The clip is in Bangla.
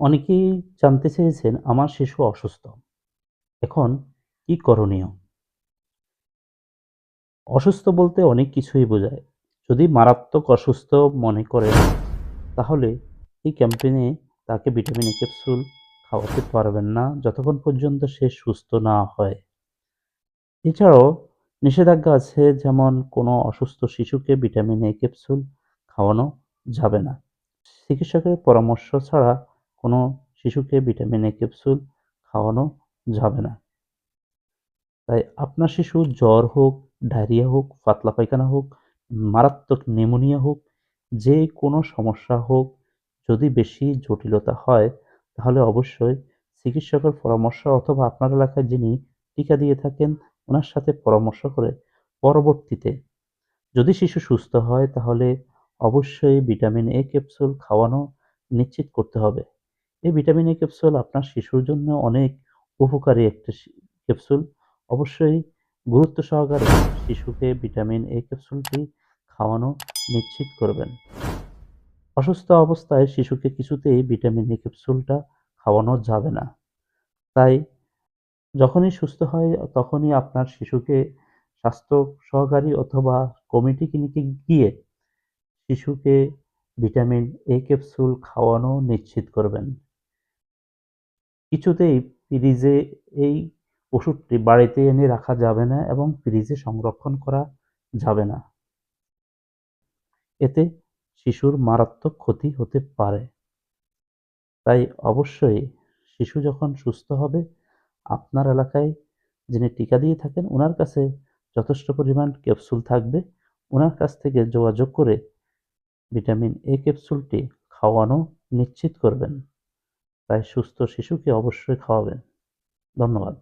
অনেকেই জানতে চেয়েছেন আমার শিশু অসুস্থ। এখন কি করণীয়? অসুস্থ বলতে অনেক কিছুই বোঝায়। যদি মারাত্মক অসুস্থ মনে করেন, তাহলে এই ক্যাম্পেইনে তাকে ভিটামিন এ ক্যাপসুল খাওয়াতে পারবেন না যতক্ষণ পর্যন্ত সে সুস্থ না হয়। এছাড়াও নিষেধাজ্ঞা আছে যেমন কোনো অসুস্থ শিশুকে ভিটামিন এ ক্যাপসুল খাওয়ানো যাবে না। চিকিৎসকের পরামর্শ ছাড়া কোনো শিশুকে ভিটামিন এ ক্যাপসুল খাওয়ানো যাবে না। তাই আপনার শিশু জ্বর হোক, ডায়রিয়া হোক, পাতলা পায়খানা হোক, মারাত্মক নিউমোনিয়া হোক, যে কোনো সমস্যা হোক, যদি বেশি জটিলতা হয়, তাহলে অবশ্যই চিকিৎসকের পরামর্শ অথবা আপনার এলাকায় যিনি টিকা দিয়ে থাকেন, ওনার সাথে পরামর্শ করে পরবর্তীতে যদি শিশু সুস্থ হয়, তাহলে অবশ্যই ভিটামিন এ ক্যাপসুল খাওয়ানো নিশ্চিত করতে হবে। এই ভিটামিন এ ক্যাপসুল আপনার শিশুর জন্য অনেক উপকারী একটা ক্যাপসুল। অবশ্যই গুরুত্ব সহকারে শিশুকে ভিটামিন এ ক্যাপসুলটি খাওয়ানো নিশ্চিত করবেন। অসুস্থ অবস্থায় শিশুকে কিছুতেই ভিটামিন এ ক্যাপসুলটা খাওয়ানো যাবে না। তাই যখনই সুস্থ হয়, তখনই আপনার শিশুকে স্বাস্থ্য সহকারী অথবা কমিটি ক্লিনিকে গিয়ে শিশুকে ভিটামিন এ ক্যাপসুল খাওয়ানো নিশ্চিত করবেন। কিছুতেই ফ্রিজে এই ওষুধটি বাড়িতে এনে রাখা যাবে না এবং ফ্রিজে সংরক্ষণ করা যাবে না। এতে শিশুর মারাত্মক ক্ষতি হতে পারে। তাই অবশ্যই শিশু যখন সুস্থ হবে, আপনার এলাকায় যিনি টিকা দিয়ে থাকেন ওনার কাছে যথেষ্ট পরিমাণ ক্যাপসুল থাকবে। ওনার কাছ থেকে যোগাযোগ করে ভিটামিন এ ক্যাপসুলটি খাওয়ানো নিশ্চিত করবেন। তাই সুস্থ শিশুকে অবশ্যই খাওয়াবেন। ধন্যবাদ।